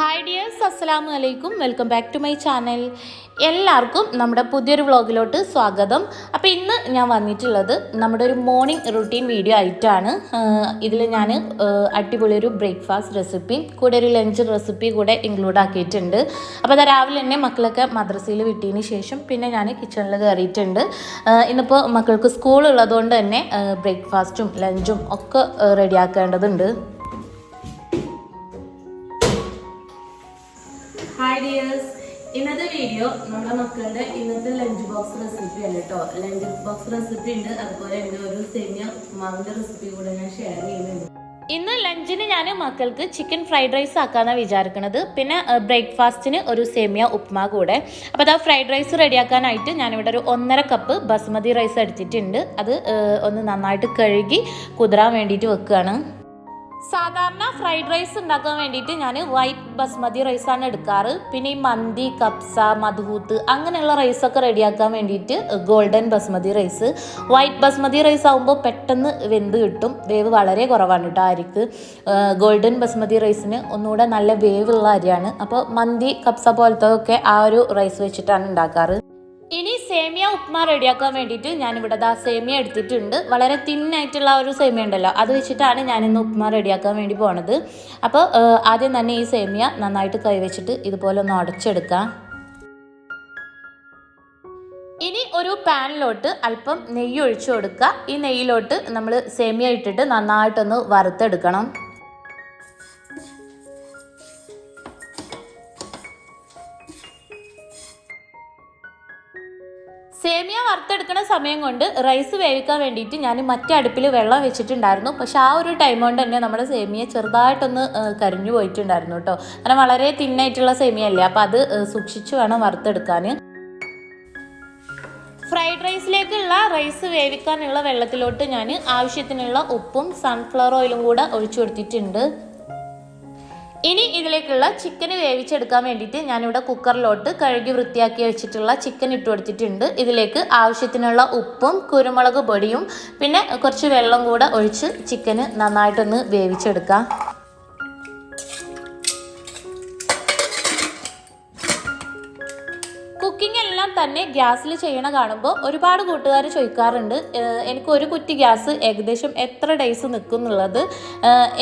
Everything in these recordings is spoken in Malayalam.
ഹായ് ഡിയേഴ്സ് അസ്സലാമു അലൈക്കും welcome back to my channel എല്ലാവർക്കും നമ്മുടെ പുതിയൊരു വ്ളോഗിലോട്ട് സ്വാഗതം. അപ്പോൾ ഇന്ന് ഞാൻ വന്നിട്ടുള്ളത് നമ്മുടെ ഒരു മോർണിംഗ് റുട്ടീൻ വീഡിയോ ആയിട്ടാണ്. ഇതിൽ ഞാൻ അടിപൊളി ഒരു ബ്രേക്ക്ഫാസ്റ്റ് റെസിപ്പി കൂടെ ഒരു ലഞ്ച് റെസിപ്പി കൂടെ ഇൻക്ലൂഡ് ആക്കിയിട്ടുണ്ട്. അപ്പോൾ അത് രാവിലെ തന്നെ മക്കളൊക്കെ മദ്രസയിൽ വിട്ടതിന് ശേഷം പിന്നെ ഞാൻ കിച്ചണിൽ കയറിയിട്ടുണ്ട് ഇന്നിപ്പോൾ മക്കൾക്ക് സ്കൂളുള്ളതുകൊണ്ട് തന്നെ ബ്രേക്ക്ഫാസ്റ്റും ലഞ്ചും ഒക്കെ റെഡിയാക്കേണ്ടതുണ്ട് ഡിയേഴ്സ് ഇന്നത്തെ വീഡിയോ നമ്മുടെ മക്കളുടെ ഇന്നത്തെ ലഞ്ച് ബോക്സ് റെസിപ്പി അല്ല കേട്ടോ ലഞ്ച് ബോക്സ് റെസിപ്പി ഉണ്ട്. അതുപോലെ എന്റെ ഒരു സെമിയ മാവിന്റെ റെസിപ്പി കൂടെ ഞാൻ ഷെയർ ചെയ്യുന്നുണ്ട്. ഇന്ന് ലഞ്ചിന് ഞാൻ മക്കൾക്ക് ചിക്കൻ ഫ്രൈഡ് റൈസ് ആക്കാന്നാണ് വിചാരിക്കുന്നത് പിന്നെ ബ്രേക്ക്ഫാസ്റ്റിന് ഒരു സേമിയ ഉപ്മാ കൂടെ. അപ്പോൾ അതാ ഫ്രൈഡ് റൈസ് റെഡിയാക്കാനായിട്ട് ഞാനിവിടെ ഒരു ഒന്നര കപ്പ് ബസ്മതി റൈസ് എടുത്തിട്ടുണ്ട്. അത് ഒന്ന് നന്നായിട്ട് കഴുകി കുതിരാൻ വേണ്ടിയിട്ട് വെക്കുകയാണ് സാധാരണ ഫ്രൈഡ് റൈസ് ഉണ്ടാക്കാൻ വേണ്ടിയിട്ട് ഞാൻ വൈറ്റ് ബസ്മതി റൈസാണ് എടുക്കാറ്. പിന്നെ ഈ മന്തി കപ്സ മധുഹൂത്ത് അങ്ങനെയുള്ള റൈസൊക്കെ റെഡിയാക്കാൻ വേണ്ടിയിട്ട് golden basmati rice white basmati rice ആകുമ്പോൾ പെട്ടെന്ന് വെന്ത് കിട്ടും. വേവ് വളരെ കുറവാണ് കേട്ടോ അരിക്ക്. ഗോൾഡൻ ബസ്മതി റൈസിന് ഒന്നുകൂടെ നല്ല വേവുള്ള അരിയാണ്. അപ്പോൾ മന്തി കപ്സ പോലത്തെ ഒക്കെ ആ ഒരു റൈസ് വെച്ചിട്ടാണ് ഉണ്ടാക്കാറ്. ഇനി സേമിയ ഉപ്മാ റെഡിയാക്കാൻ വേണ്ടിയിട്ട് ഞാനിവിടെ ദാ സേമിയ എടുത്തിട്ടുണ്ട്. വളരെ തിൻ ആയിട്ടുള്ള ഒരു സേമിയ ഉണ്ടല്ലോ. അത് വെച്ചിട്ടാണ് ഞാനിന്ന് ഉപ്മാ റെഡിയാക്കാൻ വേണ്ടി പോണത്. അപ്പോൾ ആദ്യം തന്നെ ഈ സേമിയ നന്നായിട്ട് കൈവച്ചിട്ട് ഇതുപോലെ ഒന്ന് അടച്ചെടുക്കാം. ഇനി ഒരു പാനിലോട്ട് അല്പം നെയ്യ് ഒഴിച്ചു കൊടുക്കുക. ഈ നെയ്യിലോട്ട് നമ്മൾ സേമിയ ഇട്ടിട്ട് നന്നായിട്ടൊന്ന് വറുത്തെടുക്കണം. വറുത്തെടുക്കുന്ന സമയം കൊണ്ട് റൈസ് വേവിക്കാൻ വേണ്ടിയിട്ട് ഞാൻ മറ്റേ അടുപ്പിൽ വെള്ളം വെച്ചിട്ടുണ്ടായിരുന്നു. പക്ഷെ ആ ഒരു ടൈം കൊണ്ട് തന്നെ നമ്മുടെ സേമിയ ചെറുതായിട്ടൊന്ന് കരിഞ്ഞു പോയിട്ടുണ്ടായിരുന്നു കേട്ടോ കാരണം വളരെ തിന്നായിട്ടുള്ള സേമിയ അല്ലേ അപ്പോൾ അത് സൂക്ഷിച്ച് വേണം വറുത്തെടുക്കാൻ ഫ്രൈഡ് റൈസിലേക്കുള്ള റൈസ് വേവിക്കാനുള്ള വെള്ളത്തിലോട്ട് ഞാൻ ആവശ്യത്തിനുള്ള ഉപ്പും സൺഫ്ലവർ ഓയിലും കൂടെ ഒഴിച്ചു കൊടുത്തിട്ടുണ്ട്. ഇനി ഇതിലേക്കുള്ള ചിക്കൻ വേവിച്ചെടുക്കാൻ വേണ്ടിയിട്ട് ഞാനിവിടെ കുക്കറിലോട്ട് കഴുകി വൃത്തിയാക്കി വെച്ചിട്ടുള്ള ചിക്കൻ ഇട്ട് കൊടുത്തിട്ടുണ്ട്. ഇതിലേക്ക് ആവശ്യത്തിനുള്ള ഉപ്പും കുരുമുളക് പൊടിയും പിന്നെ കുറച്ച് വെള്ളം കൂടെ ഒഴിച്ച് ചിക്കന് നന്നായിട്ടൊന്ന് വേവിച്ചെടുക്കാം. തന്നെ ഗ്യാസിൽ ചെയ്യണ കാണുമ്പോൾ ഒരുപാട് കൂട്ടുകാർ ചോദിക്കാറുണ്ട് എനിക്ക് ഒരു കുറ്റി ഗ്യാസ് ഏകദേശം എത്ര ഡേയ്സ് നിൽക്കും എന്നുള്ളത്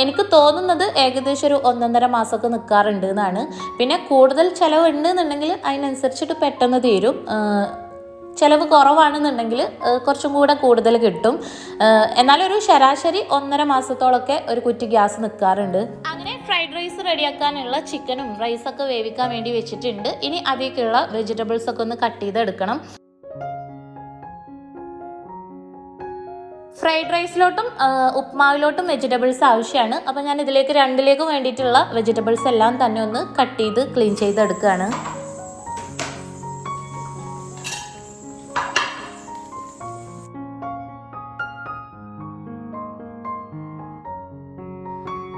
എനിക്ക് തോന്നുന്നത് ഏകദേശം ഒരു ഒന്നൊന്നര മാസമൊക്കെ നിൽക്കാറുണ്ട് എന്നാണ്. പിന്നെ കൂടുതൽ ചിലവ് ഉണ്ട് എന്നുണ്ടെങ്കിൽ അതിനനുസരിച്ചിട്ട് പെട്ടെന്ന് തീരും. ചിലവ് കുറവാണെന്നുണ്ടെങ്കിൽ കുറച്ചും കൂടെ കൂടുതൽ കിട്ടും. എന്നാലൊരു ശരാശരി ഒന്നര മാസത്തോളൊക്കെ ഒരു കുറ്റി ഗ്യാസ് നിൽക്കാറുണ്ട് അങ്ങനെ ഫ്രൈഡ് റൈസ് റെഡിയാക്കാനുള്ള ചിക്കനും റൈസൊക്കെ വേവിക്കാൻ വേണ്ടി വെച്ചിട്ടുണ്ട്. ഇനി അതിലേക്കുള്ള വെജിറ്റബിൾസ് ഒക്കെ ഒന്ന് കട്ട് ചെയ്തെടുക്കണം. ഫ്രൈഡ് റൈസിലോട്ടും ഉപ്മാവിലോട്ടും വെജിറ്റബിൾസ് ആവശ്യമാണ്. അപ്പോൾ ഞാൻ ഇതിലേക്ക് രണ്ടിലേക്കും വേണ്ടിയിട്ടുള്ള വെജിറ്റബിൾസ് എല്ലാം തന്നെ ഒന്ന് കട്ട് ചെയ്ത് ക്ലീൻ ചെയ്തെടുക്കുകയാണ്.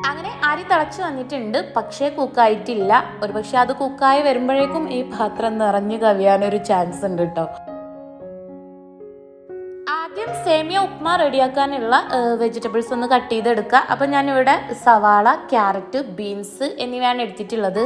അങ്ങനെ അരി തിളച്ച് വന്നിട്ടുണ്ട്. പക്ഷേ കുക്കായിട്ടില്ല. ഒരു പക്ഷെ അത് കുക്കായി വരുമ്പോഴേക്കും ഈ പാത്രം നിറഞ്ഞു കവിയാനൊരു ചാൻസ് ഉണ്ട് കേട്ടോ ആദ്യം സേമിയ ഉപ്മ റെഡിയാക്കാനുള്ള വെജിറ്റബിൾസ് ഒന്ന് കട്ട് ചെയ്തെടുക്കുക. അപ്പം ഞാനിവിടെ സവാള ക്യാരറ്റ് ബീൻസ് എന്നിവയാണ് എടുത്തിട്ടുള്ളത്.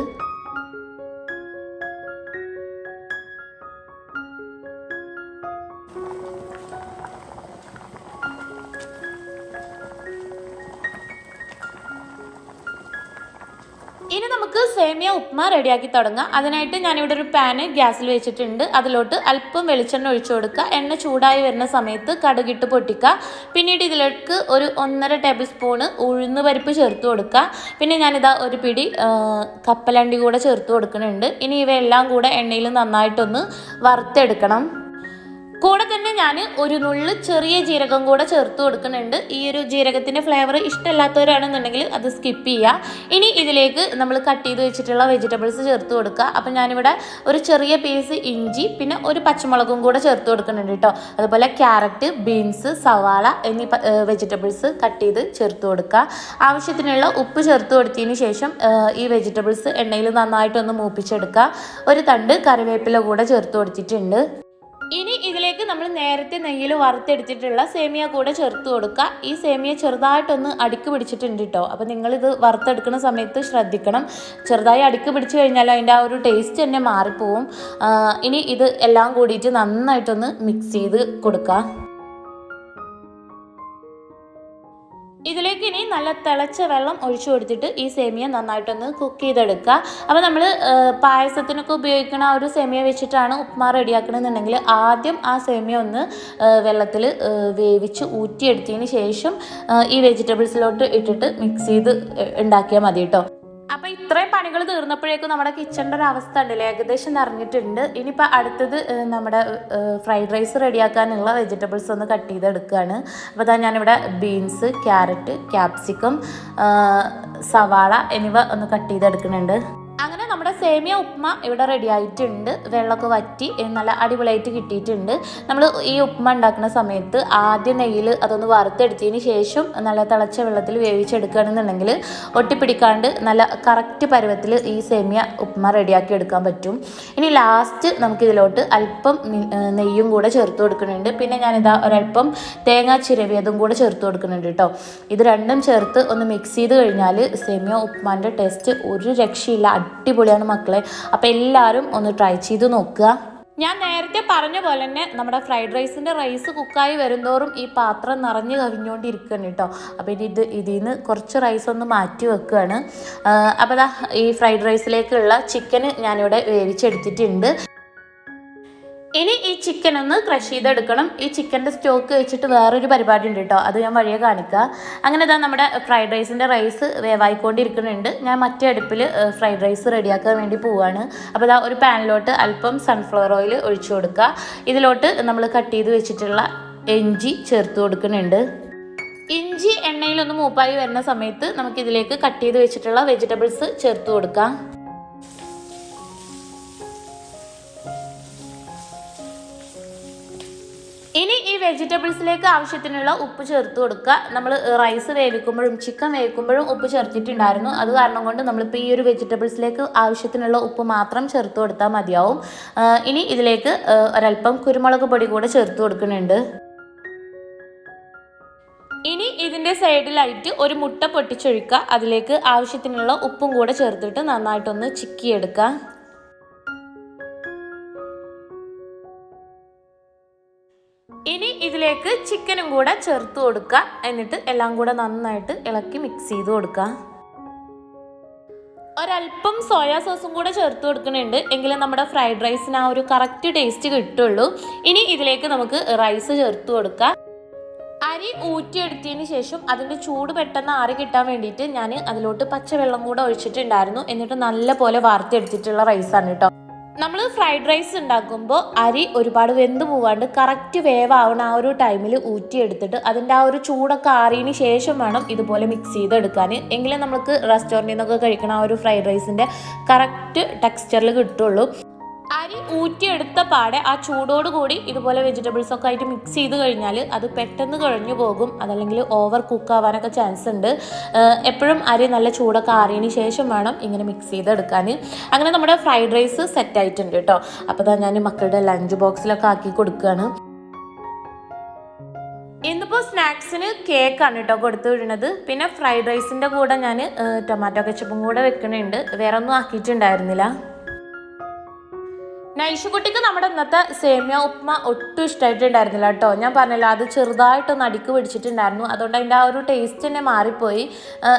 നമുക്ക് സേമിയ ഉപ്മ റെഡിയാക്കി തുടങ്ങാം. അതിനായിട്ട് ഞാനിവിടെ ഒരു പാന് ഗ്യാസിൽ വെച്ചിട്ടുണ്ട്. അതിലോട്ട് അല്പം വെളിച്ചെണ്ണ ഒഴിച്ചു കൊടുക്കുക. എണ്ണ ചൂടായി വരുന്ന സമയത്ത് കടുകിട്ട് പൊട്ടിക്കുക. പിന്നീട് ഇതിലേക്ക് ഒരു ഒന്നര ടേബിൾ സ്പൂണ് ഉഴുന്ന് പരിപ്പ് ചേർത്ത് കൊടുക്കുക. പിന്നെ ഞാനിതാ ഒരു പിടി കപ്പലണ്ടി കൂടെ ചേർത്ത് കൊടുക്കുന്നുണ്ട്. ഇനി ഇവയെല്ലാം കൂടെ എണ്ണയിൽ നന്നായിട്ടൊന്ന് വറുത്തെടുക്കണം. കൂടെ തന്നെ ഞാൻ ഒരു നുള്ള് ചെറിയ ജീരകം കൂടെ ചേർത്ത് കൊടുക്കുന്നുണ്ട്. ഈ ഒരു ജീരകത്തിന്റെ ഫ്ലേവർ ഇഷ്ടമല്ലാത്തവരാണെന്നുണ്ടെങ്കിൽ അത് സ്കിപ്പ് ചെയ്യുക ഇനി ഇതിലേക്ക് നമ്മൾ കട്ട് ചെയ്ത് വെച്ചിട്ടുള്ള വെജിറ്റബിൾസ് ചേർത്ത് കൊടുക്കുക. അപ്പം ഞാനിവിടെ ഒരു ചെറിയ പീസ് ഇഞ്ചി പിന്നെ ഒരു പച്ചമുളകും കൂടെ ചേർത്ത് കൊടുക്കുന്നുണ്ട് കേട്ടോ. അതുപോലെ ക്യാരറ്റ് ബീൻസ് സവാള എന്നീ വെജിറ്റബിൾസ് കട്ട് ചെയ്ത് ചേർത്ത് കൊടുക്കുക. ആവശ്യത്തിനുള്ള ഉപ്പ് ചേർത്ത് കൊടുത്തതിന് ശേഷം ഈ വെജിറ്റബിൾസ് എണ്ണയിൽ നന്നായിട്ടൊന്ന് മൂപ്പിച്ചെടുക്കുക. ഒരു തണ്ട് കറിവേപ്പില കൂടെ ചേർത്ത് കൊടുത്തിട്ടുണ്ട്. ഇനി ഇതിലേക്ക് നമ്മൾ നേരത്തെ നെയ്യിൽ വറുത്തെടുത്തിട്ടുള്ള സേമിയ കൂടെ ചേർത്ത് കൊടുക്കുക. ഈ സേമിയ ചെറുതായിട്ടൊന്ന് അടുക്ക് പിടിച്ചിട്ടുണ്ട് കേട്ടോ അപ്പോൾ നിങ്ങളിത് വറുത്തെടുക്കുന്ന സമയത്ത് ശ്രദ്ധിക്കണം. ചെറുതായി അടുക്ക് പിടിച്ചു കഴിഞ്ഞാൽ അതിന്റെ ആ ഒരു ടേസ്റ്റ് തന്നെ മാറിപ്പോവും. ഇനി ഇത് എല്ലാം കൂടിയിട്ട് നന്നായിട്ടൊന്ന് മിക്സ് ചെയ്ത് കൊടുക്കുക. ഇതിലേക്ക് ഇനി നല്ല തിളച്ച വെള്ളം ഒഴിച്ചു കൊടുത്തിട്ട് ഈ സേമിയ നന്നായിട്ടൊന്ന് കുക്ക് ചെയ്തെടുക്കുക. അപ്പോൾ നമ്മൾ പായസത്തിനൊക്കെ ഉപയോഗിക്കുന്ന ഒരു സേമിയ വെച്ചിട്ടാണ് ഉപ്മാ റെഡിയാക്കണമെന്നുണ്ടെങ്കിൽ ആദ്യം ആ സേമിയ ഒന്ന് വെള്ളത്തിൽ വേവിച്ച് ഊറ്റിയെടുത്തതിന് ശേഷം ഈ വെജിറ്റബിൾസിലോട്ട് ഇട്ടിട്ട് മിക്സ് ചെയ്ത് ഉണ്ടാക്കിയാൽ മതി കേട്ടോ. അപ്പോൾ ഇത്രയും പണികൾ തീർന്നപ്പോഴേക്കും നമ്മുടെ കിച്ചണിന്റെ ഒരു അവസ്ഥ ഉണ്ടല്ലേ? ഏകദേശം നിറഞ്ഞിട്ടുണ്ട്. ഇനിയിപ്പോൾ അടുത്തത് നമ്മുടെ ഫ്രൈഡ് റൈസ് റെഡിയാക്കാനുള്ള വെജിറ്റബിൾസ് ഒന്ന് കട്ട് ചെയ്തെടുക്കുകയാണ് അപ്പോൾ അതാ ഞാനിവിടെ ബീൻസ് ക്യാരറ്റ് ക്യാപ്സിക്കം സവാള എന്നിവ ഒന്ന് കട്ട് ചെയ്തെടുക്കുന്നുണ്ട്. സേമിയ ഉപ്മ ഇവിടെ റെഡി ആയിട്ടുണ്ട്. വെള്ളമൊക്കെ വറ്റി നല്ല അടിപൊളിയായിട്ട് കിട്ടിയിട്ടുണ്ട്. നമ്മൾ ഈ ഉപ്മ ഉണ്ടാക്കുന്ന സമയത്ത് ആദ്യം നെയ്യിൽ അതൊന്ന് വറുത്തെടുത്തതിന് ശേഷം നല്ല തിളച്ച വെള്ളത്തിൽ വേവിച്ചെടുക്കുകയാണെന്നുണ്ടെങ്കിൽ ഒട്ടിപ്പിടിക്കാണ്ട് നല്ല കറക്റ്റ് പരുവത്തിൽ ഈ സേമിയ ഉപ്മ റെഡിയാക്കി എടുക്കാൻ പറ്റും. ഇനി ലാസ്റ്റ് നമുക്കിതിലോട്ട് അല്പം നെയ്യും കൂടെ ചേർത്ത് കൊടുക്കുന്നുണ്ട്. പിന്നെ ഞാനിതാ ഒരല്പം തേങ്ങ ചിരവിയതും കൂടെ ചേർത്ത് കൊടുക്കുന്നുണ്ട് കേട്ടോ ഇത് രണ്ടും ചേർത്ത് ഒന്ന് മിക്സ് ചെയ്ത് കഴിഞ്ഞാൽ സേമിയ ഉപ്മാന്റെ ടേസ്റ്റ് ഒരു രക്ഷയില്ല. അടിപൊളിയാണ് മക്കളെ. അപ്പോൾ എല്ലാവരും ഒന്ന് ട്രൈ ചെയ്ത് നോക്കുക. ഞാൻ നേരത്തെ പറഞ്ഞ പോലെ തന്നെ നമ്മുടെ ഫ്രൈഡ് റൈസിന്റെ റൈസ് കുക്കായി വരുന്തോറും ഈ പാത്രം നിറഞ്ഞു കവിഞ്ഞുകൊണ്ടിരിക്കുകയാണ് കേട്ടോ. അപ്പോൾ ഇനി ഇത് ഇതിൽ നിന്ന് കുറച്ച് റൈസ് ഒന്ന് മാറ്റി വെക്കുകയാണ്. അപ്പോൾ ഈ ഫ്രൈഡ് റൈസിലേക്കുള്ള ചിക്കന് ഞാനിവിടെ വേവിച്ചെടുത്തിട്ടുണ്ട്. ഇനി ഈ ചിക്കൻ ഒന്ന് ക്രഷ് ചെയ്തെടുക്കണം. ഈ ചിക്കന്റെ സ്റ്റോക്ക് വെച്ചിട്ട് വേറൊരു പരിപാടി ഉണ്ട് കേട്ടോ അത് ഞാൻ വഴിയെ കാണിക്കുക അങ്ങനെ ഇതാ നമ്മുടെ ഫ്രൈഡ് റൈസിന്റെ റൈസ് വേവായിക്കൊണ്ടിരിക്കുന്നുണ്ട്. ഞാൻ മറ്റേ അടുപ്പിൽ ഫ്രൈഡ് റൈസ് റെഡിയാക്കാൻ വേണ്ടി പോവുകയാണ് അപ്പോൾ ഇതാ ഒരു പാനിലോട്ട് അല്പം സൺഫ്ലവർ ഓയിൽ ഒഴിച്ചു കൊടുക്കുക ഇതിലോട്ട് നമ്മൾ കട്ട് ചെയ്ത് വെച്ചിട്ടുള്ള ഇഞ്ചി ചേർത്ത് കൊടുക്കുന്നുണ്ട്. ഇഞ്ചി എണ്ണയിലൊന്ന് മൂപ്പായി വരുന്ന സമയത്ത് നമുക്കിതിലേക്ക് കട്ട് ചെയ്ത് വെച്ചിട്ടുള്ള വെജിറ്റബിൾസ് ചേർത്ത് കൊടുക്കാം. വെജിറ്റബിൾസിലേക്ക് ആവശ്യത്തിനുള്ള ഉപ്പ് ചേർത്ത് കൊടുക്കുക. നമ്മൾ റൈസ് വേവിക്കുമ്പോഴും ചിക്കൻ വേവിക്കുമ്പോഴും ഉപ്പ് ചേർത്തിട്ടുണ്ടായിരുന്നു. അത് കാരണം കൊണ്ട് നമ്മളിപ്പോൾ ഈ ഒരു വെജിറ്റബിൾസിലേക്ക് ആവശ്യത്തിനുള്ള ഉപ്പ് മാത്രം ചേർത്ത് കൊടുത്താൽ മതിയാവും. ഇനി ഇതിലേക്ക് ഒരല്പം കുരുമുളക് പൊടി കൂടെ ചേർത്ത് കൊടുക്കുന്നുണ്ട്. ഇനി ഇതിന്റെ സൈഡിലായിട്ട് ഒരു മുട്ട പൊട്ടിച്ചൊഴിക്കുക. അതിലേക്ക് ആവശ്യത്തിനുള്ള ഉപ്പും കൂടെ ചേർത്തിട്ട് നന്നായിട്ടൊന്ന് ചിക്കിയെടുക്കുക. കൂടെ ചേർത്ത് കൊടുക്കുക. എന്നിട്ട് എല്ലാം കൂടെ നന്നായിട്ട് ഇളക്കി മിക്സ് ചെയ്ത് കൊടുക്കുക. ഒരല്പം സോയാ സോസും കൂടെ ചേർത്ത് കൊടുക്കുന്നുണ്ട്. എങ്കിലും നമ്മുടെ ഫ്രൈഡ് റൈസിന് ആ ഒരു കറക്റ്റ് ടേസ്റ്റ് കിട്ടുള്ളൂ. ഇനി ഇതിലേക്ക് നമുക്ക് റൈസ് ചേർത്ത് കൊടുക്കാം അരി ഊറ്റിയെടുത്തതിന് ശേഷം അതിന്റെ ചൂട് പെട്ടെന്ന് ആറി കിട്ടാൻ വേണ്ടിയിട്ട് ഞാൻ അതിലോട്ട് പച്ചവെള്ളം കൂടെ ഒഴിച്ചിട്ടുണ്ടായിരുന്നു. എന്നിട്ട് നല്ല പോലെ വാർത്തെടുത്തിട്ടുള്ള റൈസാണ് കേട്ടോ. നമ്മൾ ഫ്രൈഡ് റൈസ് ഉണ്ടാക്കുമ്പോൾ അരി ഒരുപാട് വെന്ത് പോവാണ്ട് കറക്റ്റ് വേവാവണ ആ ഒരു ടൈമിൽ ഊറ്റിയെടുത്തിട്ട് അതിന്റെ ആ ഒരു ചൂടൊക്കെ ആറിയതിന് ശേഷം വേണം ഇതുപോലെ മിക്സ് ചെയ്തെടുക്കാൻ എങ്കിലും നമുക്ക് റെസ്റ്റോറന്റിൽ നിന്നൊക്കെ കഴിക്കണ ആ ഒരു ഫ്രൈഡ് റൈസിന്റെ കറക്റ്റ് ടെക്സ്ചറിൽ കിട്ടുള്ളൂ. അരി ഊറ്റിയെടുത്ത പാടെ ആ ചൂടോട് കൂടി ഇതുപോലെ വെജിറ്റബിൾസ് ഒക്കെ ആയിട്ട് മിക്സ് ചെയ്ത് കഴിഞ്ഞാൽ അത് പെട്ടെന്ന് കുഴഞ്ഞു പോകും. അതല്ലെങ്കിൽ ഓവർ കുക്ക് ആവാനൊക്കെ ചാൻസ് ഉണ്ട്. എപ്പോഴും അരി നല്ല ചൂടൊക്കെ ആറിയതിന് ശേഷം വേണം ഇങ്ങനെ മിക്സ് ചെയ്തെടുക്കാൻ അങ്ങനെ നമ്മുടെ ഫ്രൈഡ് റൈസ് സെറ്റ് ആയിട്ടുണ്ട് കേട്ടോ അപ്പോൾ ഞാൻ മക്കളുടെ ലഞ്ച് ബോക്സിലൊക്കെ ആക്കി കൊടുക്കുകയാണ് ഇന്നിപ്പോൾ സ്നാക്സിന് കേക്കാണ് കേട്ടോ കൊടുത്തു വിടുന്നത്. പിന്നെ ഫ്രൈഡ് റൈസിന്റെ കൂടെ ഞാൻ ടൊമാറ്റോ കെച്ചപ്പും കൂടെ വെക്കണുണ്ട്. വേറെ ഒന്നും ആക്കിയിട്ടുണ്ടായിരുന്നില്ല. നൈഷുകുട്ടിക്ക് നമ്മുടെ ഇന്നത്തെ സേമിയ ഉപ്മ ഒട്ടും ഇഷ്ടമായിട്ടുണ്ടായിരുന്നില്ല കേട്ടോ. ഞാൻ പറഞ്ഞല്ലോ അത് ചെറുതായിട്ടൊന്ന് അടിക്ക് പിടിച്ചിട്ടുണ്ടായിരുന്നു. അതുകൊണ്ട് അതിന്റെ ആ ഒരു ടേസ്റ്റ് തന്നെ മാറിപ്പോയി.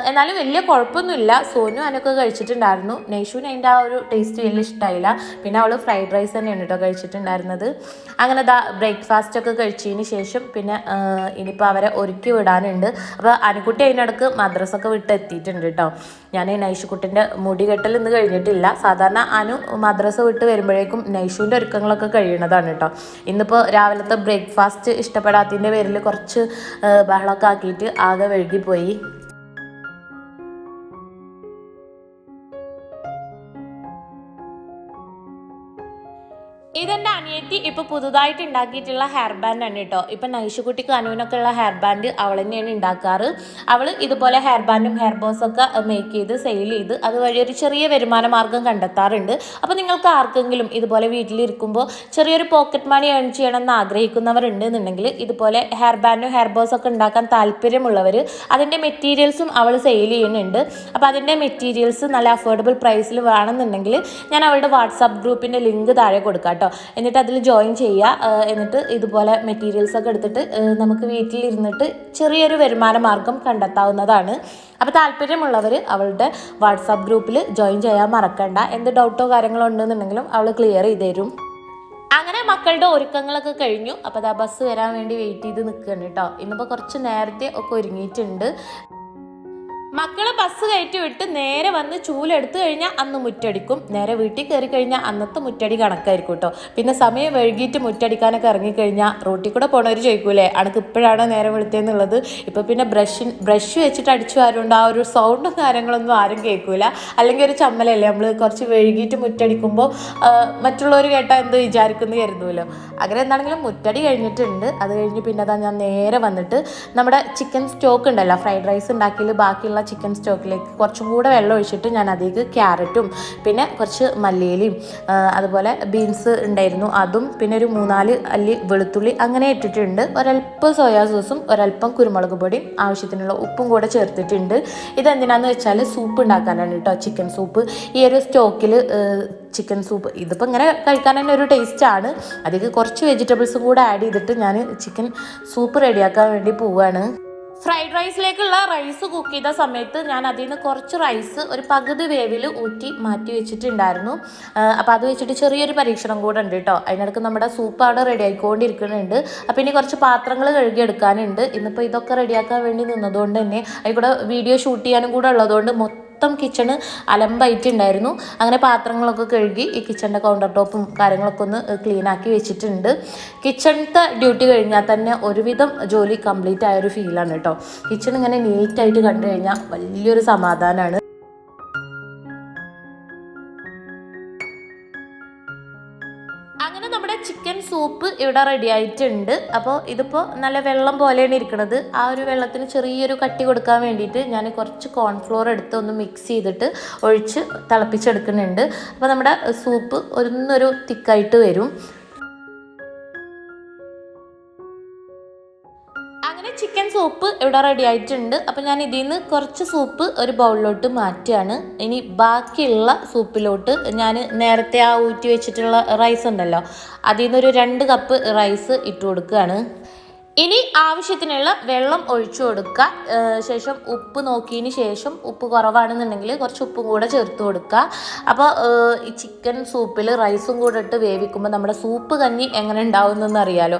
എന്നാലും വലിയ കുഴപ്പമൊന്നുമില്ല. സോനു അതിനൊക്കെ കഴിച്ചിട്ടുണ്ടായിരുന്നു. നൈഷുവിന് അതിന്റെ ആ ഒരു ടേസ്റ്റ് വലിയ ഇഷ്ടമായില്ല പിന്നെ അവൾ ഫ്രൈഡ് റൈസ് തന്നെയാണ് കേട്ടോ കഴിച്ചിട്ടുണ്ടായിരുന്നത്. അങ്ങനെ ദാ ബ്രേക്ക്ഫാസ്റ്റ് ഒക്കെ കഴിച്ചതിന് ശേഷം പിന്നെ ഇനിയിപ്പോൾ അവരെ ഒരുക്കി വിടാനുണ്ട്. അപ്പോൾ അനുക്കുട്ടി അതിനിടക്ക് മദ്രസൊക്കെ വിട്ട് എത്തിയിട്ടുണ്ട് കേട്ടോ. ഞാൻ നൈഷുക്കുട്ടിന്റെ മുടി കെട്ടൽ ഇന്ന് കഴിഞ്ഞിട്ടില്ല. സാധാരണ അനു മദ്രസ വിട്ട് വരുമ്പോഴേക്കും നൈഷുവിന്റെ ഒരുക്കങ്ങളൊക്കെ കഴിയണതാണ് കേട്ടോ. ഇന്നിപ്പോൾ രാവിലത്തെ ബ്രേക്ക്ഫാസ്റ്റ് ഇഷ്ടപ്പെടാത്തതിന്റെ പേരിൽ കുറച്ച് ബഹളമൊക്കെ ആക്കിയിട്ട് ആകെ വഴുകിപ്പോയി. ഇതെന്റെ അനിയത്തി ഇപ്പൊ പുതുതായിട്ട് ഉണ്ടാക്കിയിട്ടുള്ള ഹെയർ ബാൻഡ് ആണ് കേട്ടോ. ഇപ്പൊ നൈഷുകുട്ടിക്ക് അനുവിനൊക്കെ ഉള്ള ഹെയർ ബാൻഡ് അവൾ തന്നെയാണ് ഉണ്ടാക്കാറ്. അവൾ ഇതുപോലെ ഹെയർ ബാൻഡും ഹെയർ ബോസ് ഒക്കെ മേക്ക് ചെയ്ത് സെയിൽ ചെയ്ത് അതുവഴി ഒരു ചെറിയ വരുമാന മാർഗം കണ്ടെത്താറുണ്ട്. അപ്പോൾ നിങ്ങൾക്ക് ആർക്കെങ്കിലും ഇതുപോലെ വീട്ടിലിരിക്കുമ്പോൾ ചെറിയൊരു പോക്കറ്റ് മണി ഏൺ ചെയ്യണം എന്ന് ആഗ്രഹിക്കുന്നവരുണ്ട് എന്നുണ്ടെങ്കിൽ ഇതുപോലെ ഹെയർ ബാൻഡും ഹെയർ ബോസ് ഒക്കെ ഉണ്ടാക്കാൻ താല്പര്യമുള്ളവർ അതിന്റെ മെറ്റീരിയൽസും അവൾ സെയിൽ ചെയ്യുന്നുണ്ട്. അപ്പോൾ അതിന്റെ മെറ്റീരിയൽസ് നല്ല അഫോർഡബിൾ പ്രൈസിൽ വേണമെന്നുണ്ടെങ്കിൽ ഞാൻ അവളുടെ വാട്സാപ്പ് ഗ്രൂപ്പിന്റെ ലിങ്ക് താഴെ കൊടുക്കാം കേട്ടോ. എന്നിട്ട് അതിൽ ജോയിൻ ചെയ്യുക എന്നിട്ട് ഇതുപോലെ മെറ്റീരിയൽസൊക്കെ എടുത്തിട്ട് നമുക്ക് വീട്ടിലിരുന്നിട്ട് ചെറിയൊരു വരുമാന മാർഗം കണ്ടെത്താവുന്നതാണ്. അപ്പോൾ താല്പര്യമുള്ളവർ അവളുടെ വാട്സാപ്പ് ഗ്രൂപ്പിൽ ജോയിൻ ചെയ്യാൻ മറക്കണ്ട. എന്ത് ഡൗട്ടോ കാര്യങ്ങളോ ഉണ്ടെന്നുണ്ടെങ്കിലും അവൾ ക്ലിയർ ചെയ്ത് തരും. അങ്ങനെ മക്കളുടെ ഒരുക്കങ്ങളൊക്കെ കഴിഞ്ഞു. അപ്പോൾ അതാ ബസ് വരാൻ വേണ്ടി വെയിറ്റ് ചെയ്ത് നിൽക്കുകയാണ് കേട്ടോ. ഇന്നിപ്പോൾ കുറച്ച് നേരത്തെ ഒക്കെ ഒരുങ്ങിയിട്ടുണ്ട്. മക്കളെ ബസ് കയറ്റി വിട്ട് നേരെ വന്ന് ചൂലെടുത്തു കഴിഞ്ഞാൽ അന്ന് മുറ്റടിക്കും. നേരെ വീട്ടിൽ കയറി കഴിഞ്ഞാൽ അന്നത്തെ മുറ്റടി കണക്കായിരിക്കും കേട്ടോ പിന്നെ സമയം വൈകിട്ട് മുറ്റടിക്കാനൊക്കെ ഇറങ്ങിക്കഴിഞ്ഞാൽ റോട്ടിൽ കൂടെ പോണവർ ചോദിക്കൂലേ? അണക്ക് ഇപ്പോഴാണ് നേരെ വിളിത്തേന്നുള്ളത് ഇപ്പോൾ പിന്നെ ബ്രഷ് ബ്രഷ് വെച്ചിട്ട് അടിച്ചു ആരുണ്ട് ആ ഒരു സൗണ്ടും കാര്യങ്ങളൊന്നും ആരും കേൾക്കൂല. അല്ലെങ്കിൽ ഒരു ചമ്മലല്ലേ? നമ്മൾ കുറച്ച് വൈകിട്ട് മുറ്റടിക്കുമ്പോൾ മറ്റുള്ളവർ കേട്ടാൽ എന്ത് വിചാരിക്കുന്നു കരുതുമല്ലോ അങ്ങനെ എന്താണെങ്കിലും മുറ്റടി കഴിഞ്ഞിട്ടുണ്ട്. അത് കഴിഞ്ഞ് പിന്നെ അതാ ഞാൻ നേരെ വന്നിട്ട് നമ്മുടെ ചിക്കൻ സ്റ്റോക്ക് ഉണ്ടല്ലോ ഫ്രൈഡ് റൈസ് ഉണ്ടാക്കിയതിൽ ബാക്കിയുള്ള ചിക്കൻ സ്റ്റോക്കിലേക്ക് കുറച്ചും കൂടെ വെള്ളം ഒഴിച്ചിട്ട് ഞാൻ അതിലേക്ക് ക്യാരറ്റും പിന്നെ കുറച്ച് മല്ലിയിലയും അതുപോലെ ബീൻസ് ഉണ്ടായിരുന്നു. അതും പിന്നെ ഒരു മൂന്നാൽ അല്ലി വെളുത്തുള്ളി അങ്ങനെ ഇട്ടിട്ടുണ്ട്. ഒരല്പം സോയാ സോസും ഒരല്പം കുരുമുളക് പൊടിയും ആവശ്യത്തിനുള്ള ഉപ്പും കൂടെ ചേർത്തിട്ടുണ്ട്. ഇതെന്തിനാന്ന് വെച്ചാൽ സൂപ്പ് ഉണ്ടാക്കാനാണ് കേട്ടോ ചിക്കൻ സൂപ്പ് ഈ ഒരു സ്റ്റോക്കിൽ ചിക്കൻ സൂപ്പ് ഇതിപ്പോൾ ഇങ്ങനെ കഴിക്കാൻ തന്നെ ഒരു ടേസ്റ്റാണ് അതിലേക്ക് കുറച്ച് വെജിറ്റബിൾസും കൂടെ ആഡ് ചെയ്തിട്ട് ഞാൻ ചിക്കൻ സൂപ്പ് റെഡിയാക്കാൻ വേണ്ടി പോവുകയാണ് ഫ്രൈഡ് റൈസിലേക്കുള്ള റൈസ് കുക്ക് ചെയ്ത സമയത്ത് ഞാൻ അതിൽ നിന്ന് കുറച്ച് റൈസ് ഒരു പകുതി വേവിൽ ഊറ്റി മാറ്റി വെച്ചിട്ടുണ്ടായിരുന്നു. അപ്പോൾ അത് വെച്ചിട്ട് ചെറിയൊരു പരീക്ഷണം കൂടെ ഉണ്ട് കേട്ടോ. അതിനിടയ്ക്ക് നമ്മുടെ സൂപ്പ് അവിടെ റെഡി ആയിക്കൊണ്ടിരിക്കുന്നുണ്ട്. അപ്പോൾ ഇനി കുറച്ച് പാത്രങ്ങൾ കഴുകിയെടുക്കാനുണ്ട് ഇന്നിപ്പോൾ ഇതൊക്കെ റെഡിയാക്കാൻ വേണ്ടി നിന്നതുകൊണ്ട് തന്നെ അതിൽ വീഡിയോ ഷൂട്ട് ചെയ്യാനും കൂടെ ഉള്ളതുകൊണ്ട് മൊത്തം കിച്ചണ് അലമ്പായിട്ടുണ്ടായിരുന്നു. അങ്ങനെ പാത്രങ്ങളൊക്കെ കഴുകി ഈ കിച്ചണിന്റെ കൗണ്ടർ ടോപ്പും കാര്യങ്ങളൊക്കെ ഒന്ന് ക്ലീൻ ആക്കി വെച്ചിട്ടുണ്ട്. കിച്ചണിലത്തെ ഡ്യൂട്ടി കഴിഞ്ഞാൽ തന്നെ ഒരുവിധം ജോലി കംപ്ലീറ്റ് ആയൊരു ഫീലാണ് കേട്ടോ. കിച്ചൺ ഇങ്ങനെ നീറ്റായിട്ട് കണ്ടു കഴിഞ്ഞാൽ വലിയൊരു സമാധാനമാണ് അങ്ങനെ നമ്മുടെ ചിക്കൻ സൂപ്പ് ഇവിടെ റെഡി ആയിട്ടുണ്ട്. അപ്പോൾ ഇതിപ്പോൾ നല്ല വെള്ളം പോലെയാണ് ഇരിക്കുന്നത് ആ ഒരു വെള്ളത്തിന് ചെറിയൊരു കട്ടി കൊടുക്കാൻ വേണ്ടിയിട്ട് ഞാൻ കുറച്ച് കോൺഫ്ലോർ എടുത്ത് ഒന്ന് മിക്സ് ചെയ്തിട്ട് ഒഴിച്ച് തിളപ്പിച്ചെടുക്കുന്നുണ്ട്. അപ്പോൾ നമ്മുടെ സൂപ്പ് ഒന്നൊരു തിക്കായിട്ട് വരും. സൂപ്പ് ഇവിടെ റെഡി ആയിട്ടുണ്ട്. അപ്പം ഞാൻ ഇതിൽ നിന്ന് കുറച്ച് സൂപ്പ് ഒരു ബൗളിലോട്ട് മാറ്റുകയാണ്. ഇനി ബാക്കിയുള്ള സൂപ്പിലോട്ട് ഞാൻ നേരത്തെ ആ ഊറ്റി വെച്ചിട്ടുള്ള റൈസ് ഉണ്ടല്ലോ അതിൽ നിന്നൊരു രണ്ട് കപ്പ് റൈസ് ഇട്ട് കൊടുക്കുകയാണ്. ഇനി ആവശ്യത്തിനുള്ള വെള്ളം ഒഴിച്ചു കൊടുക്കുക. ശേഷം ഉപ്പ് നോക്കിയതിന് ശേഷം ഉപ്പ് കുറവാണെന്നുണ്ടെങ്കിൽ കുറച്ച് ഉപ്പും കൂടെ ചേർത്ത് കൊടുക്കുക. അപ്പോൾ ഈ ചിക്കൻ സൂപ്പിൽ റൈസും കൂടെ ഇട്ട് വേവിക്കുമ്പോൾ നമ്മുടെ സൂപ്പ് കഞ്ഞി എങ്ങനെ ഉണ്ടാവുന്നതെന്ന് അറിയാലോ.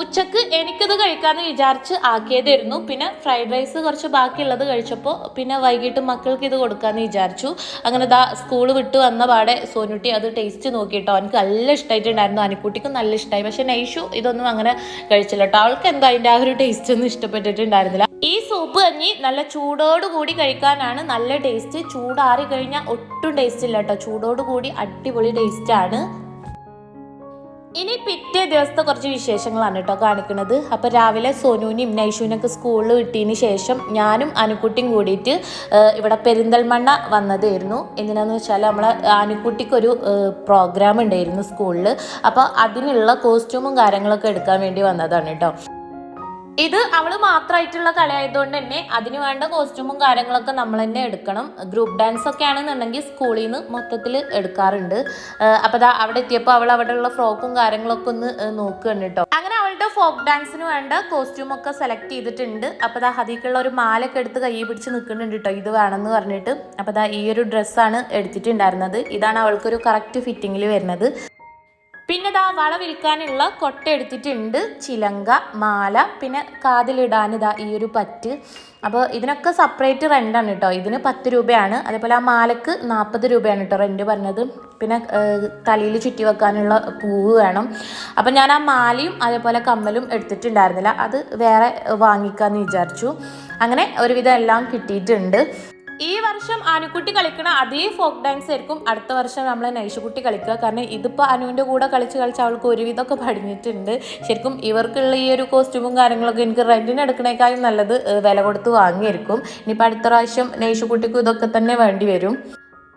ഉച്ചയ്ക്ക് എനിക്കത് കഴിക്കാമെന്ന് വിചാരിച്ച് ആക്കിയതായിരുന്നു. പിന്നെ ഫ്രൈഡ് റൈസ് കുറച്ച് ബാക്കിയുള്ളത് കഴിച്ചപ്പോൾ പിന്നെ വൈകിട്ട് മക്കൾക്ക് ഇത് കൊടുക്കാമെന്ന് വിചാരിച്ചു. അങ്ങനെ ദാ സ്കൂൾ വിട്ട് വന്ന പാടെ സോനുട്ടി അത് ടേസ്റ്റ് നോക്കിയിട്ടോ. എനിക്ക് നല്ല ഇഷ്ടമായിട്ടുണ്ടായിരുന്നു അനിക്കുട്ടിക്കും നല്ല ഇഷ്ടമായി പക്ഷെ നൈഷു ഇതൊന്നും അങ്ങനെ കഴിച്ചില്ല കേട്ടോ. അവൾക്ക് എന്താ അതിന്റെ ആ ഒരു ടേസ്റ്റ് ഒന്നും ഇഷ്ടപ്പെട്ടിട്ടുണ്ടായിരുന്നില്ല. ഈ സൂപ്പ് കഞ്ഞി നല്ല ചൂടോട് കൂടി കഴിക്കാനാണ് നല്ല ടേസ്റ്റ് ചൂടാറി കഴിഞ്ഞാൽ ഒട്ടും ടേസ്റ്റ് ഇല്ല കേട്ടോ. ചൂടോട് കൂടി അടിപൊളി ടേസ്റ്റ് ആണ്. ഇനി പിറ്റേ ദിവസത്തെ കുറച്ച് വിശേഷങ്ങളാണ് കേട്ടോ കാണിക്കുന്നത്. അപ്പോൾ രാവിലെ സോനുവിനെയും നൈഷുവിനൊക്കെ സ്കൂളിൽ വിട്ടതിന് ശേഷം ഞാനും അനുക്കുട്ടിയും കൂടിയിട്ട് ഇവിടെ പെരിന്തൽമണ്ണ വന്നതായിരുന്നു. എന്തിനാന്ന് വെച്ചാൽ നമ്മളെ അനുക്കുട്ടിക്കൊരു പ്രോഗ്രാം ഉണ്ടായിരുന്നു സ്കൂളിൽ അപ്പോൾ അതിനുള്ള കോസ്റ്റ്യൂമും കാര്യങ്ങളൊക്കെ എടുക്കാൻ വേണ്ടി വന്നതാണ് കേട്ടോ ഇത് അവൾ മാത്രമായിട്ടുള്ള കളിയായതുകൊണ്ട് തന്നെ അതിന് വേണ്ട കോസ്റ്റ്യൂമും കാര്യങ്ങളൊക്കെ നമ്മൾ തന്നെ എടുക്കണം. ഗ്രൂപ്പ് ഡാൻസ് ഒക്കെ ആണെന്നുണ്ടെങ്കിൽ സ്കൂളിൽ നിന്ന് മൊത്തത്തിൽ എടുക്കാറുണ്ട്. അപ്പോൾ അതാ അവിടെ എത്തിയപ്പോൾ അവൾ അവിടെയുള്ള ഫ്രോക്കും കാര്യങ്ങളൊക്കെ ഒന്ന് നോക്കുകയാണ് കേട്ടോ. അങ്ങനെ അവളുടെ ഫോക്ക് ഡാൻസിന് വേണ്ട കോസ്റ്റ്യൂം ഒക്കെ സെലക്ട് ചെയ്തിട്ടുണ്ട്. അപ്പോൾ അതാ ഹതിക്കുള്ള ഒരു മാലൊക്കെ എടുത്ത് കൈ പിടിച്ച് നിൽക്കുന്നുണ്ട് കേട്ടോ. ഇത് വേണമെന്ന് പറഞ്ഞിട്ട്. അപ്പോൾ അതാ ഈ ഒരു ഡ്രസ്സാണ് എടുത്തിട്ടുണ്ടായിരുന്നത്. ഇതാണ് അവൾക്കൊരു കറക്റ്റ് ഫിറ്റിങ്ങിൽ വരുന്നത്. പിന്നെ ഇതാ വള വിൽക്കാനുള്ള കൊട്ട എടുത്തിട്ടുണ്ട്. ചിലങ്ക മാല പിന്നെ കാതിലിടാൻ ഇതാ ഈ ഒരു പറ്റ്. അപ്പോൾ ഇതിനൊക്കെ സെപ്പറേറ്റ് റെന്റാണ് കേട്ടോ ഇതിന് പത്ത് രൂപയാണ്. അതേപോലെ ആ മാലക്ക് നാൽപ്പത് രൂപയാണ് കേട്ടോ റെന്റ് പറഞ്ഞത്. പിന്നെ തലയിൽ ചുറ്റി വെക്കാനുള്ള പൂവ് വേണം. അപ്പം ഞാൻ ആ മാലയും അതേപോലെ കമ്മലും എടുത്തിട്ടുണ്ടായിരുന്നില്ല. അത് വേറെ വാങ്ങിക്കാമെന്ന് വിചാരിച്ചു. അങ്ങനെ ഒരുവിധം എല്ലാം കിട്ടിയിട്ടുണ്ട്. ഈ വർഷം അനുക്കുട്ടി കളിക്കണ അതേ ഫോക്ക് ഡാൻസ് ആയിരിക്കും അടുത്ത വർഷം നമ്മൾ നൈഷുക്കുട്ടി കളിക്കുക. കാരണം ഇതിപ്പോൾ അനുവിന്റെ കൂടെ കളിച്ച് കളിച്ച് അവൾക്ക് ഒരുവിധമൊക്കെ പഠിഞ്ഞിട്ടുണ്ട്. ശരിക്കും ഇവർക്കുള്ള ഈ ഒരു കോസ്റ്റ്യൂമും കാര്യങ്ങളൊക്കെ എനിക്ക് റെന്റിന് എടുക്കണേക്കാളും നല്ലത് വില കൊടുത്ത് വാങ്ങിയിരിക്കും. ഇനിയിപ്പോൾ അടുത്ത പ്രാവശ്യം നൈഷുക്കുട്ടിക്കും ഇതൊക്കെ തന്നെ വേണ്ടി വരും.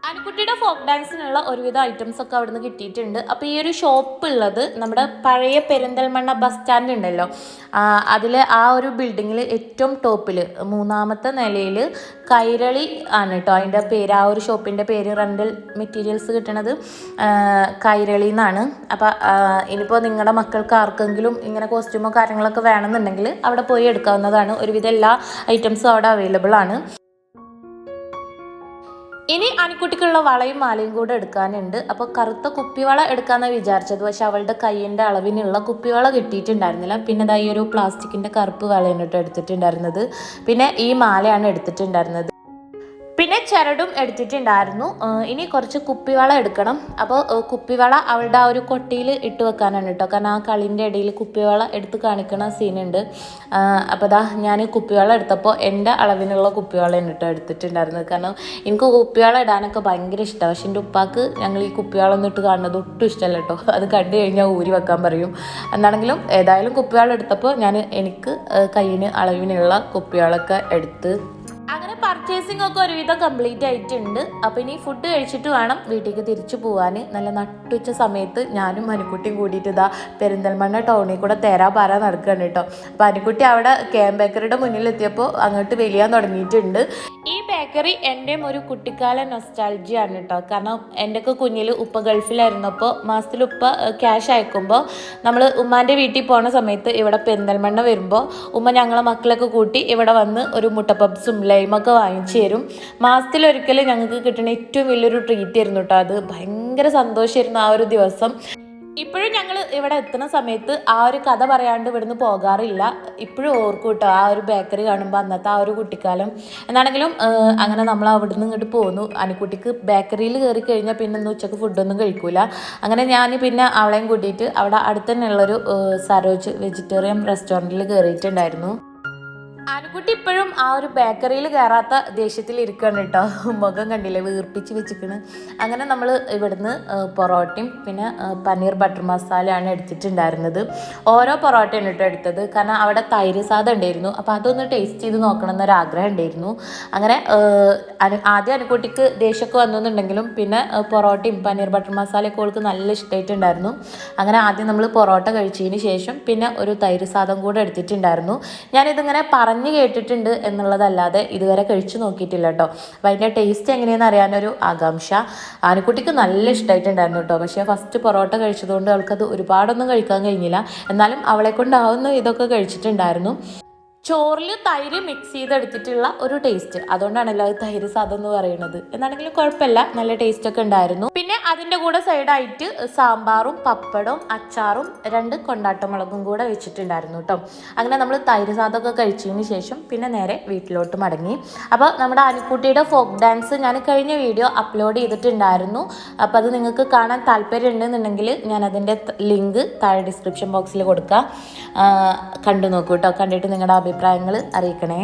അനുക്കുട്ടിയുടെ ഫോക്ക് ഡാൻസിനുള്ള ഒരുവിധ ഐറ്റംസ് ഒക്കെ അവിടെ നിന്ന് കിട്ടിയിട്ടുണ്ട്. അപ്പോൾ ഈ ഒരു ഷോപ്പ് ഉള്ളത് നമ്മുടെ പഴയ പെരിന്തൽമണ്ണ ബസ് സ്റ്റാൻഡ് ഉണ്ടല്ലോ. അതിൽ ആ ഒരു ബിൽഡിങ്ങിൽ ഏറ്റവും ടോപ്പിൽ മൂന്നാമത്തെ നിലയിൽ കൈരളി ആണ് കേട്ടോ അതിന്റെ പേര്. ആ ഒരു ഷോപ്പിന്റെ പേര് റെന്റൽ മെറ്റീരിയൽസ് കിട്ടണത് കൈരളി എന്നാണ്. അപ്പോൾ ഇനിയിപ്പോൾ നിങ്ങളുടെ മക്കൾക്ക് ആർക്കെങ്കിലും ഇങ്ങനെ കോസ്റ്റ്യൂമോ കാര്യങ്ങളൊക്കെ വേണമെന്നുണ്ടെങ്കിൽ അവിടെ പോയി എടുക്കാവുന്നതാണ്. ഒരുവിധം എല്ലാ ഐറ്റംസും അവിടെ അവൈലബിൾ ആണ്. ഇനി അനിക്കുട്ടിക്കുള്ള വളയും മാലയും കൂടെ എടുക്കാനുണ്ട്. അപ്പോൾ കറുത്ത കുപ്പിവള എടുക്കാന്ന് വിചാരിച്ചത്. പക്ഷെ അവളുടെ കൈയിന്റെ അളവിനുള്ള കുപ്പിവള കിട്ടിയിട്ടുണ്ടായിരുന്നില്ല. പിന്നെ ഈ ഒരു പ്ലാസ്റ്റിക്കിന്റെ കറുപ്പ് വളയാണ് എടുത്തിട്ടുണ്ടായിരുന്നത്. പിന്നെ ഈ മാലയാണ് എടുത്തിട്ടുണ്ടായിരുന്നത്. ചരടും എടുത്തിട്ടുണ്ടായിരുന്നു. ഇനി കുറച്ച് കുപ്പിവള എടുക്കണം. അപ്പോൾ കുപ്പിവള അവളുടെ ആ ഒരു കൊട്ടിയിൽ ഇട്ട് വെക്കാനാണ് കേട്ടോ കാരണം ആ കളിന്റെ ഇടയിൽ കുപ്പിവള എടുത്ത് കാണിക്കണ സീനുണ്ട്. അപ്പോൾ ദാ ഞാൻ കുപ്പിവള എടുത്തപ്പോൾ എന്റെ അളവിനുള്ള കുപ്പിവളയാണ് കേട്ടോ എടുത്തിട്ടുണ്ടായിരുന്നത്. കാരണം എനിക്ക് കുപ്പിവള ഇടാനൊക്കെ ഭയങ്കര ഇഷ്ടമാണ് പക്ഷെ എന്റെ ഉപ്പാക്ക് ഞങ്ങൾ ഈ കുപ്പിവള ഒന്നിട്ട് കാണുന്നത് ഒട്ടും ഇഷ്ടമല്ല കേട്ടോ അത് കണ്ടു കഴിഞ്ഞാൽ ഊരി വെക്കാൻ പറയും. എന്നാണെങ്കിലും ഏതായാലും കുപ്പിവള എടുത്തപ്പോൾ ഞാൻ എനിക്ക് കയ്യിന് അളവിനുള്ള കുപ്പിവളൊക്കെ എടുത്ത് അങ്ങനെ പർച്ചേസിംഗ് ഒക്കെ ഒരുവിധം കംപ്ലീറ്റ് ആയിട്ടുണ്ട്. അപ്പോൾ ഇനി ഫുഡ് കഴിച്ചിട്ട് വേണം വീട്ടിലേക്ക് തിരിച്ചു പോകാൻ നല്ല നട്ടുച്ച സമയത്ത് ഞാനും അനുക്കുട്ടിയും കൂടിയിട്ട് ഇതാ പെരിന്തൽമണ്ണ ടൗണിൽ കൂടെ തേരാ പാര നടക്കുകയാണ് കേട്ടോ. അപ്പോൾ അനുക്കുട്ടി അവിടെ കേം ബേക്കറിയുടെ മുന്നിലെത്തിയപ്പോൾ അങ്ങോട്ട് വലിയാൻ തുടങ്ങിയിട്ടുണ്ട്. ഈ ബേക്കറി എന്റെയും ഒരു കുട്ടിക്കാല നൊസ്റ്റാൾജിയാണ് കേട്ടോ. കാരണം എന്റെയൊക്കെ കുഞ്ഞിൽ ഉപ്പ ഗൾഫിലായിരുന്നപ്പോൾ മാസത്തിൽ ഉപ്പ ക്യാഷ് അയക്കുമ്പോൾ നമ്മൾ ഉമ്മാന്റെ വീട്ടിൽ പോണ സമയത്ത് ഇവിടെ പെരിന്തൽമണ്ണ വരുമ്പോൾ ഉമ്മ ഞങ്ങളെ മക്കളൊക്കെ കൂട്ടി ഇവിടെ വന്ന് ഒരു മുട്ട പപ്സും ലൈമൊക്കെ വാങ്ങിച്ചു തരും. മാസത്തിലൊരിക്കൽ ഞങ്ങൾക്ക് കിട്ടുന്ന ഏറ്റവും വലിയൊരു ട്രീറ്റ് ആയിരുന്നു കേട്ടോ അത്. ഭയങ്കര സന്തോഷമായിരുന്നു ആ ഒരു ദിവസം. ഇപ്പോഴും ഞങ്ങൾ ഇവിടെ എത്തുന്ന സമയത്ത് ആ ഒരു കഥ പറയാണ്ട് ഇവിടുന്ന് പോകാറില്ല. ഇപ്പോഴും ഓർക്കും കേട്ടോ ആ ഒരു ബേക്കറി കാണുമ്പോൾ അന്നത്തെ ആ ഒരു കുട്ടിക്കാലം. എന്നാണെങ്കിലും അങ്ങനെ നമ്മൾ അവിടെ നിന്ന് ഇങ്ങോട്ട് പോന്നു. അനുക്കുട്ടിക്ക് ബേക്കറിയിൽ കയറി കഴിഞ്ഞാൽ പിന്നെ ഒന്നും ഉച്ചയ്ക്ക് ഫുഡൊന്നും കഴിക്കൂല. അങ്ങനെ ഞാൻ പിന്നെ അവളെയും കൂട്ടിയിട്ട് അവിടെ അടുത്ത് തന്നെയുള്ളൊരു സരോജ് വെജിറ്റേറിയൻ റെസ്റ്റോറന്റിൽ കയറിയിട്ടുണ്ടായിരുന്നു. അനുക്കുട്ടി ഇപ്പോഴും ആ ഒരു ബേക്കറിയിൽ കയറാത്ത ദേഷ്യത്തിൽ ഇരിക്കുകയാണ് കേട്ടോ. മുഖം കണ്ടില്ലേ വീർപ്പിച്ച് വെച്ചിക്കണ് അങ്ങനെ നമ്മൾ ഇവിടുന്ന് പൊറോട്ടയും പിന്നെ പനീർ ബട്ടർ മസാലയാണ് എടുത്തിട്ടുണ്ടായിരുന്നത്. ഓരോ പൊറോട്ടയാണ് കേട്ടോ എടുത്തത്. കാരണം അവിടെ തൈര് സാധം ഉണ്ടായിരുന്നു. അപ്പോൾ അതൊന്ന് ടേസ്റ്റ് ചെയ്ത് നോക്കണം എന്നൊരു ആഗ്രഹം ഉണ്ടായിരുന്നു. അങ്ങനെ ആദ്യം അനുക്കുട്ടിക്ക് ദേഷ്യമൊക്കെ വന്നെന്നുണ്ടെങ്കിലും പിന്നെ പൊറോട്ടയും പനീർ ബട്ടർ മസാലയൊക്കെ അവൾക്ക് നല്ല ഇഷ്ടമായിട്ടുണ്ടായിരുന്നു. അങ്ങനെ ആദ്യം നമ്മൾ പൊറോട്ട കഴിച്ചതിന് ശേഷം പിന്നെ ഒരു തൈര് സാധം കൂടെ എടുത്തിട്ടുണ്ടായിരുന്നു. ഞാനിതിങ്ങനെ പറഞ്ഞു കേട്ടിട്ടുണ്ട് എന്നുള്ളതല്ലാതെ ഇതുവരെ കഴിച്ചു നോക്കിയിട്ടില്ല കേട്ടോ. അപ്പോൾ അതിന്റെ ടേസ്റ്റ് എങ്ങനെയാണെന്ന് അറിയാനൊരു ആകാംക്ഷ. ആനക്കുട്ടിക്ക് നല്ല ഇഷ്ടമായിട്ടുണ്ടായിരുന്നു കേട്ടോ. പക്ഷേ ഫസ്റ്റ് പൊറോട്ട കഴിച്ചതുകൊണ്ട് അവൾക്കത് ഒരുപാടൊന്നും കഴിക്കാൻ കഴിഞ്ഞില്ല. എന്നാലും അവളെ കൊണ്ടാവുന്ന ഇതൊക്കെ കഴിച്ചിട്ടുണ്ടായിരുന്നു. ചോറിൽ തൈര് മിക്സ് ചെയ്തെടുത്തിട്ടുള്ള ഒരു ടേസ്റ്റ് അതുകൊണ്ടാണല്ലോ അത് തൈര് സാധം എന്ന് പറയുന്നത്. എന്നാണെങ്കിലും കുഴപ്പമില്ല. നല്ല ടേസ്റ്റ് ഒക്കെ ഉണ്ടായിരുന്നു. പിന്നെ അതിന്റെ കൂടെ സൈഡായിട്ട് സാമ്പാറും പപ്പടവും അച്ചാറും രണ്ട് കൊണ്ടാട്ടമുളകും കൂടെ വെച്ചിട്ടുണ്ടായിരുന്നു കേട്ടോ അങ്ങനെ നമ്മൾ തൈര് സാധമൊക്കെ കഴിച്ചതിന് ശേഷം പിന്നെ നേരെ വീട്ടിലോട്ട് മടങ്ങി. അപ്പോൾ നമ്മുടെ അനുക്കുട്ടിയുടെ ഫോക്ക് ഡാൻസ് ഞാൻ കഴിഞ്ഞ വീഡിയോ അപ്ലോഡ് ചെയ്തിട്ടുണ്ടായിരുന്നു. അപ്പോൾ അത് നിങ്ങൾക്ക് കാണാൻ താല്പര്യം ഉണ്ടെന്നുണ്ടെങ്കിൽ ഞാൻ അതിന്റെ ലിങ്ക് താഴെ ഡിസ്ക്രിപ്ഷൻ ബോക്സിൽ കൊടുക്കാം. കണ്ടു നോക്കൂ കേട്ടോ കണ്ടിട്ട് നിങ്ങളുടെ അഭിപ്രായങ്ങൾ അറിയിക്കണേ.